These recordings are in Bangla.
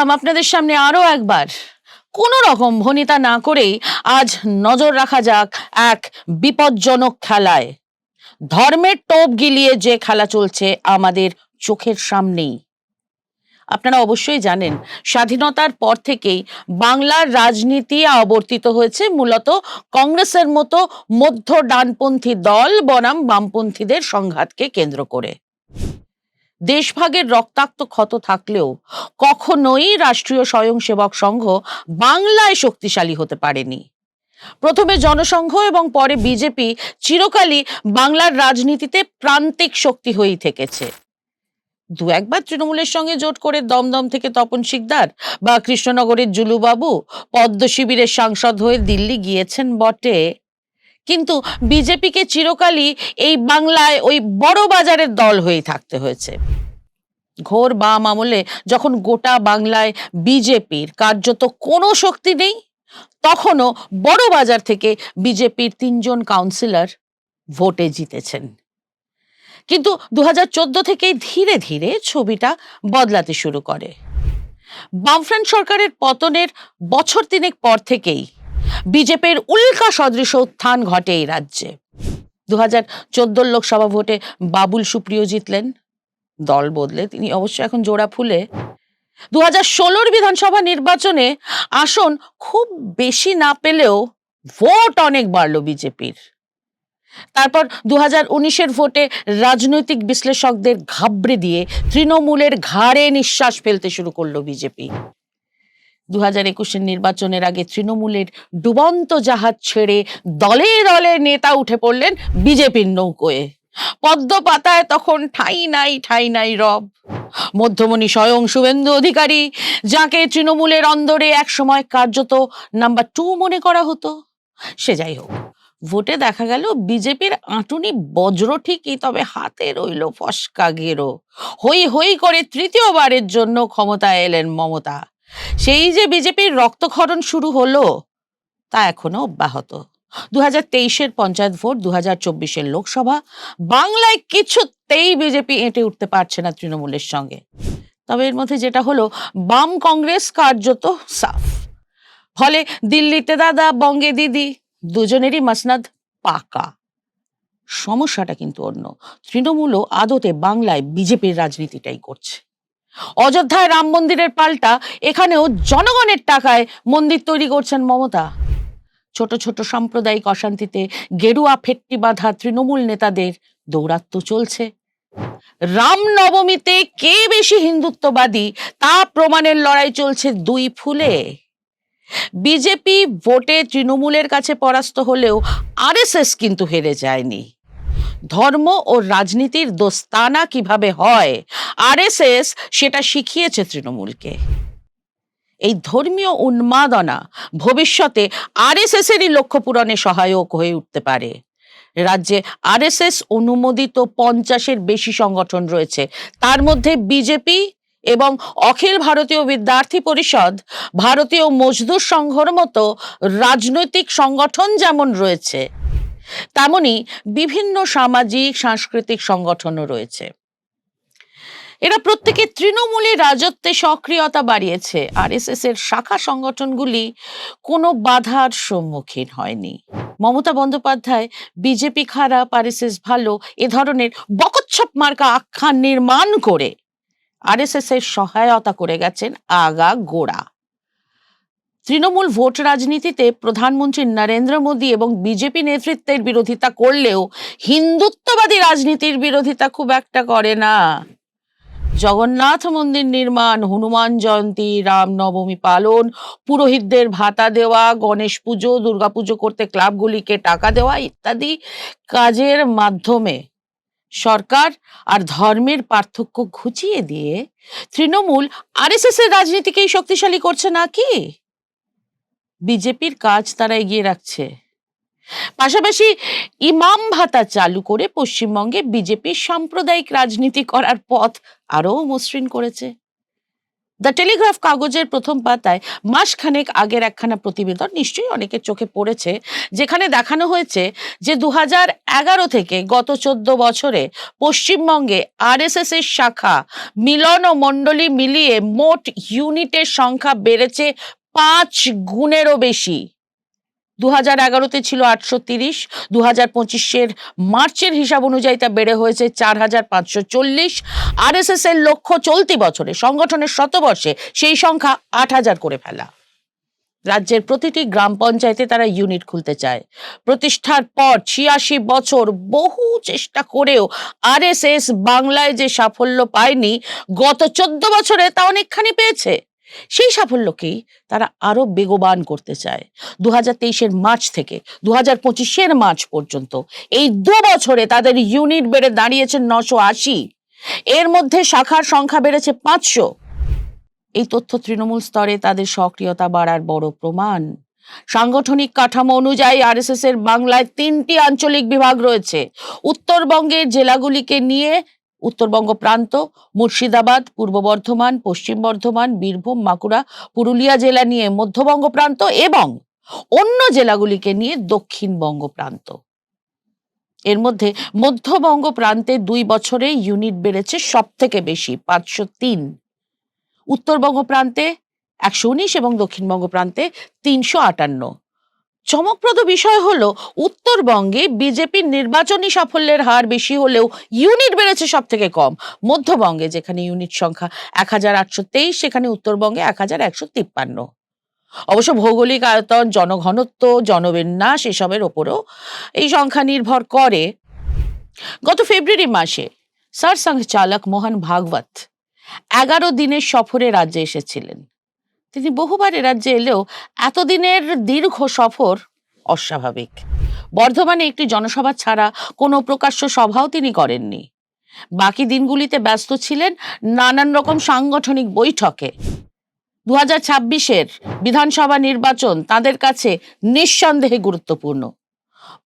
এলাম আপনাদের সামনে আরও একবার। কোনো রকম ভনিতা না করেই আজ নজর রাখা যাক এক বিপজ্জনক খেলায়। ধর্মের টোপ গিলিয়ে যে খেলা চলছে আমাদের চোখের সামনেই। আপনারা অবশ্যই জানেন, স্বাধীনতার পর থেকেই বাংলার রাজনীতি আবর্তিত হয়েছে। মূলত কংগ্রেসের মতো মধ্য ডানপন্থী দল বনাম বামপন্থীদের সংঘাতকে কেন্দ্র করে। দেশভাগের রক্তাক্ত ক্ষত থাকলেও কখনোই রাষ্ট্রীয় স্বয়ংসেবক সংঘ বাংলায় শক্তিশালী হতে পারেনি। প্রথমে জনসংঘ এবং পরে বিজেপি চিরকালই বাংলার রাজনীতিতে প্রান্তিক শক্তি হয়েই থেকেছে। দু একবার তৃণমূলের সঙ্গে জোট করে দমদম থেকে তপন শিকদার বা কৃষ্ণনগরের জুলুবাবু পদ্ম শিবিরের সাংসদ হয়ে দিল্লি গিয়েছেন বটে। কিন্তু বিজেপিকে চিরকালই এই বাংলায় ওই বড় বাজারের দল হয়েই থাকতে হয়েছে। ঘোর বাম আমলে যখন গোটা বাংলায় বিজেপির কার্যত কোনো শক্তি নেই, তখনও বড় বাজার থেকে বিজেপির তিনজন কাউন্সিলর ভোটে জিতেছেন। কিন্তু দু হাজার থেকেই ধীরে ধীরে ছবিটা বদলাতে শুরু করে। বামফ্রন্ট সরকারের পতনের বছর তিনেক পর থেকেই বিজেপির উল্কা সদৃশ উত্থান ঘটে এই রাজ্যে। দু হাজার চোদ্দোর লোকসভা ভোটে বাবুল সুপ্রিয় জিতলেন, দল বদলে তিনি অবশ্য এখন জোড়া ফুলে। দু হাজার ষোলোর বিধানসভা নির্বাচনে আসন খুব বেশি না পেলেও ভোট অনেক বাড়ল বিজেপির। তারপর দু হাজার উনিশের ভোটে রাজনৈতিক বিশ্লেষকদের ঘাবড়ে দিয়ে তৃণমূলের ঘাড়ে নিঃশ্বাস ফেলতে শুরু করল বিজেপি। দু হাজার একুশের নির্বাচনের আগে তৃণমূলের ডুবন্ত জাহাজ ছেড়ে দলে দলে নেতা উঠে পড়লেন বিজেপির নৌকোয়। পদ্ম পাতায় তখন ঠাই নাই ঠাই নাই রব। মধ্যমণি স্বয়ং শুভেন্দু অধিকারী, যাকে তৃণমূলের অন্দরে এক সময় কার্যত নাম্বার টু মনে করা হতো। সে যাই হোক, ভোটে দেখা গেল বিজেপির আঁটুনি বজ্র ঠিকই তবে হাতে রইল ফসকা গেরো। হই হই করে তৃতীয়বারের জন্য ক্ষমতায় এলেন মমতা। সেই যে বিজেপির রক্তক্ষরণ শুরু হলো, তা এখনও অব্যাহত। দু হাজার তেইশের পঞ্চায়েত ভোট দু হাজার চব্বিশের লোকসভা, বাংলায় কিছুতেই বিজেপি এঁটে উঠতে পারছে না তৃণমূলের সঙ্গে। তবে এর মধ্যে যেটা হলো, বাম কংগ্রেস কার্যত সাফ। ফলে দিল্লিতে দাদা, বঙ্গে দিদি, দুজনেরই মাসনাদ পাকা। সমস্যাটা কিন্তু অন্য। তৃণমূলও আদতে বাংলায় বিজেপির রাজনীতিটাই করছে। অযোধ্যায় রাম মন্দিরের পাল্টা, এখানেও জনগণের টাকায় মন্দির তৈরি করছেন মমতা। ছোট ছোট সাম্প্রদায়িক অশান্তিতে গেরুয়া ফেট্টি বাঁধা তৃণমূল নেতাদের দৌরাত্ম্য চলছে। রাম নবমীতে কে বেশি হিন্দুত্ববাদী, তা প্রমাণের লড়াই চলছে দুই ফুলে। বিজেপি ভোটে তৃণমূলের কাছে পরাস্ত হলেও আরএসএস কিন্তু হেরে যায়নি। ধর্ম ও রাজনীতির দোস্তানা কীভাবে হয়? আরএসএস সেটা শিখিয়েছে তৃণমূলকে। এই ধর্মীয় উন্মাদনা ভবিষ্যতে আরএসএস এরই লক্ষ্য পূরণে সহায়ক হয়ে উঠতে পারে। রাজ্যে আরএসএস অনুমোদিত পঞ্চাশের বেশি সংগঠন রয়েছে। তার মধ্যে বিজেপি এবং অখিল ভারতীয় বিদ্যার্থী পরিষদ, ভারতীয় মজদুর সংঘর মতো রাজনৈতিক সংগঠন যেমন রয়েছে। তেমনি বিভিন্ন সামাজিক, সাংস্কৃতিক সংগঠনও রয়েছে। এরা প্রত্যেকে তৃণমূলের রাজত্বে সক্রিয়তা বাড়িয়েছে। আর এস এর শাখা সংগঠনগুলি কোনো বাধার সম্মুখীন হয়নি। মমতা বন্দ্যোপাধ্যায়, বিজেপি খারাপ আর এস ভালো, এ ধরনের বকচ্ছপ মার্কা আখ্যান নির্মাণ করে আরএসএস এর সহায়তা করে গেছেন আগা গোড়া। তৃণমূল ভোট রাজনীতিতে প্রধানমন্ত্রী নরেন্দ্র মোদী এবং বিজেপি নেতৃত্বের বিরোধিতা করলেও হিন্দুত্ববাদী রাজনীতির বিরোধিতা খুব একটা করে না। জগন্নাথ মন্দির নির্মাণ, হনুমান জয়ন্তী, রামনবমী পালন, পুরোহিতদের ভাতা দেওয়া, গণেশ পুজো দুর্গাপুজো করতে ক্লাবগুলিকে টাকা দেওয়া ইত্যাদি কাজের মাধ্যমে সরকার আর ধর্মের পার্থক্য ঘুচিয়ে দিয়ে তৃণমূল আরএসএস এর রাজনীতিকেই শক্তিশালী করছে নাকি? বিজেপির কাজ তারা এগিয়ে রাখছে। পাশাপাশি ইমাম ভাতা চালু করে পশ্চিমবঙ্গে বিজেপির সাম্প্রদায়িক রাজনীতি করার পথ আরও মসৃণ করেছে। দ্য টেলিগ্রাফ কাগজের প্রথম পাতায় মাসখানেক আগের একখানা প্রতিবেদন নিশ্চয়ই অনেকের চোখে পড়েছে, যেখানে দেখানো হয়েছে যে দু এগারো থেকে গত চোদ্দ বছরে পশ্চিমবঙ্গে আরএসএস এর শাখা মিলন ও মণ্ডলী মিলিয়ে মোট ইউনিটের সংখ্যা বেড়েছে পাঁচ গুণেরও বেশি। দু হাজার এগারোতে ছিল আটশো তিরিশ দু হাজার পঁচিশের মার্চের হিসাব অনুযায়ী তা বেড়ে হয়েছে চার হাজার পাঁচশো চল্লিশ। আরএসএস এর লক্ষ্য চলতি বছরে, সংগঠনের শতবর্ষে সেই সংখ্যা আট হাজার করে ফেলা। রাজ্যের প্রতিটি গ্রাম পঞ্চায়েতে তারা ইউনিট খুলতে চায়। প্রতিষ্ঠার পর ছিয়াশি বছর বহু চেষ্টা করেও আরএসএস বাংলায় যে সাফল্য পায়নি, গত চোদ্দ বছরে তা অনেকখানি পেয়েছে। সেই সাফল্যকেই তারা আরও বেগবান করতে চায়। দু হাজার তেইশের মার্চ থেকে দু হাজার পঁচিশের মার্চ পর্যন্ত এই দু বছরে তাদের ইউনিট বেড়ে দাঁড়িয়েছে নশো আশি। এর মধ্যে শাখার সংখ্যা বেড়েছে পাঁচশো। এই তথ্য তৃণমূল স্তরে তাদের সক্রিয়তা বাড়ার বড় প্রমাণ। সাংগঠনিক কাঠামো অনুযায়ী আরএসএস এর বাংলায় তিনটি আঞ্চলিক বিভাগ রয়েছে। উত্তরবঙ্গের জেলাগুলিকে নিয়ে উত্তরবঙ্গ প্রান্ত, মুর্শিদাবাদ, পূর্ব বর্ধমান, পশ্চিম বর্ধমান, বীরভূম, বাঁকুড়া, পুরুলিয়া জেলা নিয়ে মধ্যবঙ্গ প্রান্ত এবং অন্য জেলাগুলিকে নিয়ে দক্ষিণবঙ্গ প্রান্ত। এর মধ্যে মধ্যবঙ্গ প্রান্তে দুই বছরে ইউনিট বেড়েছে সব থেকে বেশি, পাঁচশো তিন। উত্তরবঙ্গ প্রান্তে একশো উনিশ এবং দক্ষিণবঙ্গ প্রান্তে তিনশো আটান্ন। চমকপ্রদ বিষয় হলো, উত্তরবঙ্গে বিজেপির নির্বাচনী সাফল্যের হার বেশি হলেও ইউনিট বেড়েছে সব থেকে কম। মধ্যবঙ্গে যেখানে ইউনিট সংখ্যা এক হাজার আটশো তেইশ, সেখানে উত্তরবঙ্গে এক হাজার একশো তিপ্পান্ন। অবশ্য ভৌগোলিক আয়তন, জনঘনত্ব, জনবিন্যাস এসবের ওপরও এই সংখ্যা নির্ভর করে। গত ফেব্রুয়ারি মাসে সরসংঘ চালক মোহন ভাগবত এগারো দিনের সফরে রাজ্যে এসেছিলেন। তিনি বহুবার এ রাজ্যে এলেও এতদিনের দীর্ঘ সফর অস্বাভাবিক। বর্ধমানে একটি জনসভা ছাড়া কোনো প্রকাশ্য সভাও তিনি করেননি। বাকি দিনগুলিতে ব্যস্ত ছিলেন নানান রকম সাংগঠনিক বৈঠকে। দু হাজার বিধানসভা নির্বাচন তাদের কাছে নিঃসন্দেহে গুরুত্বপূর্ণ।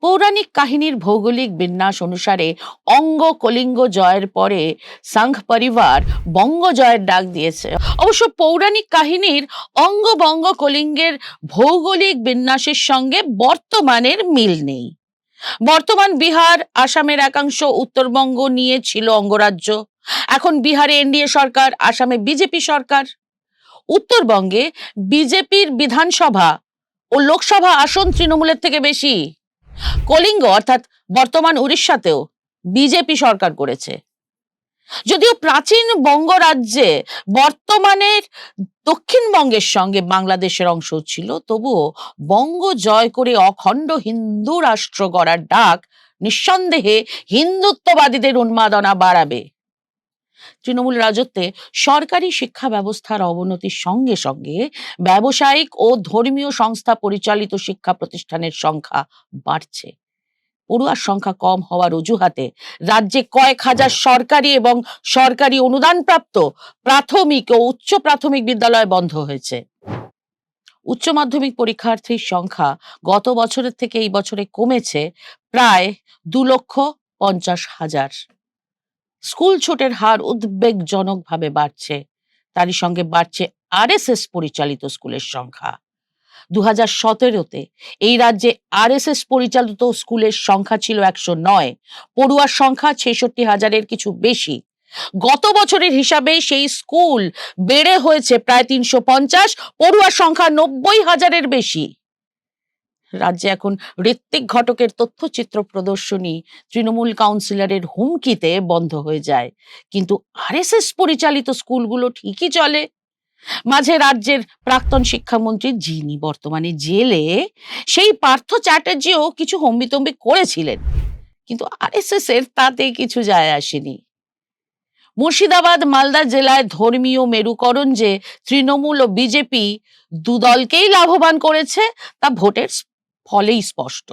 পৌরাণিক কাহিনীর ভৌগোলিক বিন্যাস অনুসারে অঙ্গ কলিঙ্গ জয়ের পরে সংঘ পরিবার বঙ্গ জয়ের ডাক দিয়েছে। অবশ্য পৌরাণিক কাহিনীর অঙ্গ বঙ্গ কলিঙ্গের ভৌগোলিক বিন্যাসের সঙ্গে বর্তমানের মিল নেই। বর্তমান বিহার, আসামের একাংশ, উত্তরবঙ্গ নিয়ে ছিল অঙ্গরাজ্য। এখন বিহারে এনডিএ সরকার, আসামে বিজেপি সরকার। উত্তরবঙ্গে বিজেপির বিধানসভা ও লোকসভা আসন তৃণমূলের থেকে বেশি। কলিঙ্গ অর্থাৎ বর্তমান উড়িষ্যাতেও বিজেপি সরকার করেছে। যদিও প্রাচীন বঙ্গ রাজ্যে বর্তমানের দক্ষিণবঙ্গের সঙ্গে বাংলাদেশের অংশ ছিল, তবুও বঙ্গ জয় করে অখণ্ড হিন্দু রাষ্ট্র গড়ার ডাক নিঃসন্দেহে হিন্দুত্ববাদীদের উন্মাদনা বাড়াবে। তৃণমূল রাজত্বে সরকারি শিক্ষা ব্যবস্থার অবনতির সঙ্গে সঙ্গে ব্যবসায়িক ও ধর্মীয় সংস্থা পরিচালিত শিক্ষা প্রতিষ্ঠানের সংখ্যা বাড়ছে। পড়ুয়ার সংখ্যা কম হওয়ার অজুহাতে রাজ্যে কয়েক হাজার সরকারি এবং সরকারি অনুদানপ্রাপ্ত প্রাথমিক ও উচ্চ প্রাথমিক বিদ্যালয় বন্ধ হয়েছে। উচ্চ মাধ্যমিক পরীক্ষার্থীর সংখ্যা গত বছরের থেকে এই বছরে কমেছে প্রায় দু লক্ষ পঞ্চাশ হাজার। স্কুল ছুটের হার উদ্বেগজনকভাবে বাড়ছে। তারই সঙ্গে বাড়ছে আরএসএস পরিচালিত স্কুলের সংখ্যা। দু হাজার সতেরোতে এই রাজ্যে আরএসএস পরিচালিত স্কুলের সংখ্যা ছিল একশো নয়, পড়ুয়ার সংখ্যা ছেষট্টি হাজারের কিছু বেশি। গত বছরের হিসাবে সেই স্কুল বেড়ে হয়েছে প্রায় তিনশো পঞ্চাশ, পড়ুয়ার সংখ্যা নব্বই হাজারের বেশি। রাজ্যে এখন ঋত্বিক ঘটকের তথ্যচিত্র প্রদর্শনী তৃণমূল কাউন্সিলরের হুমকিতে বন্ধ হয়ে যায়। কিন্তু আরএসএস পরিচালিত স্কুলগুলো ঠিকই চলে। মাঝে রাজ্যের প্রাক্তন শিক্ষামন্ত্রী যিনি বর্তমানে জেলে, সেই পার্থ চ্যাটার্জিও কিছু হম্বিতম্বি করেছিলেন। কিন্তু আরএসএস এর তাতে কিছু যায় আসেনি। মুর্শিদাবাদ, মালদা জেলায় ধর্মীয় মেরুকরণ যে তৃণমূল ও বিজেপি দুদলকেই লাভবান করেছে, তা ভোটের ফলেই স্পষ্ট।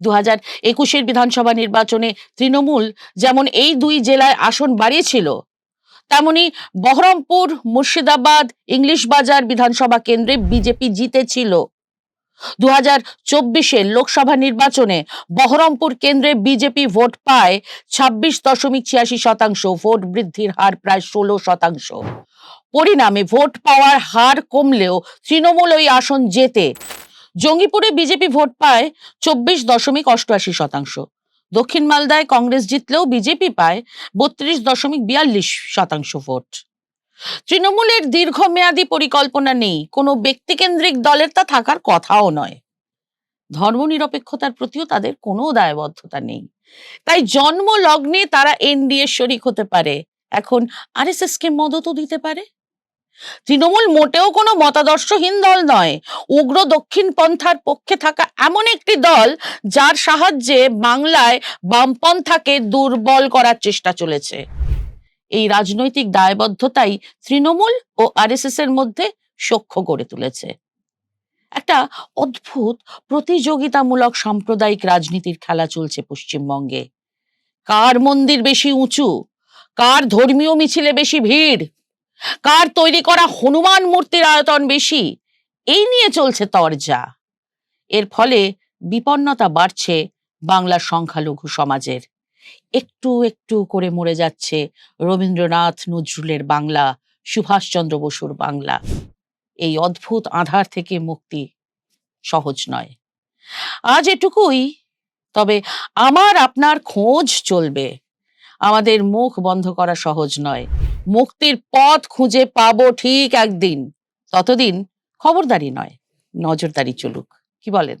দু হাজার একুশের বিধানসভা নির্বাচনে তৃণমূল যেমন এই দুই জেলায় আসন বাড়িয়েছিল, তেমনি বহরমপুর, মুর্শিদাবাদ, ইংলিশ বাজার বিধানসভা কেন্দ্রে বিজেপি জিতেছিল। দু হাজার চব্বিশের লোকসভা নির্বাচনে বহরমপুর কেন্দ্রে বিজেপি ভোট পায় ছাব্বিশ দশমিক ছিয়াশি শতাংশ, ভোট বৃদ্ধির হার প্রায় ষোলো শতাংশ। পরিণামে ভোট পাওয়ার হার কমলেও তৃণমূল ওই আসন জেতে জঙ্গিপুরে বিজেপি ভোট পায় চব্বিশ দশমিক অষ্টআশি শতাংশ। দক্ষিণ মালদায় কংগ্রেস জিতলেও বিজেপি পায় বত্রিশ দশমিক বিয়াল্লিশ শতাংশ ভোট। তৃণমূলের দীর্ঘমেয়াদী পরিকল্পনা নেই, কোনো ব্যক্তিকেন্দ্রিক দলের তা থাকার কথাও নয়। ধর্মনিরপেক্ষতার প্রতিও তাদের কোনো দায়বদ্ধতা নেই। তাই জন্ম লগ্নে তারা এনডিএ শরিক হতে পারে, এখন আরএসএস কে মদতও দিতে পারে। তৃণমূল মোটেও কোনো মতাদর্শহীন দল নয়। উগ্র দক্ষিণ পন্থার পক্ষে থাকা এমন একটি দল যার সাহায্যে বাংলায় বামপন্থাকে দুর্বল করার চেষ্টা চলেছে। এই রাজনৈতিক দায়বদ্ধতাই তৃণমূল ও আরএসএস এর মধ্যে সখ্য গড়ে তুলেছে। একটা অদ্ভুত প্রতিযোগিতামূলক সাম্প্রদায়িক রাজনীতির খেলা চলছে পশ্চিমবঙ্গে। কার মন্দির বেশি উঁচু? কার ধর্মীয় মিছিলে বেশি ভিড়? কার তৈরি করা হনুমান মূর্তির আয়তন বেশি? এই নিয়ে চলছে তরজা। এর ফলে বিপন্নতা বাড়ছে বাংলার সংখ্যালঘু সমাজের। একটু একটু করে মরে যাচ্ছে রবীন্দ্রনাথ নজরুলের বাংলা, সুভাষচন্দ্র বসুর বাংলা। এই অদ্ভুত আধার থেকে মুক্তি সহজ নয়। আজ এটুকুই, তবে আমার আপনার খোঁজ চলবে। আমাদের মুখ বন্ধ করা সহজ নয়। মুক্তির পথ খুঁজে পাবো ঠিক একদিন। ততদিন খবরদারি নয় নজরদারি চলুক। কি বলেন?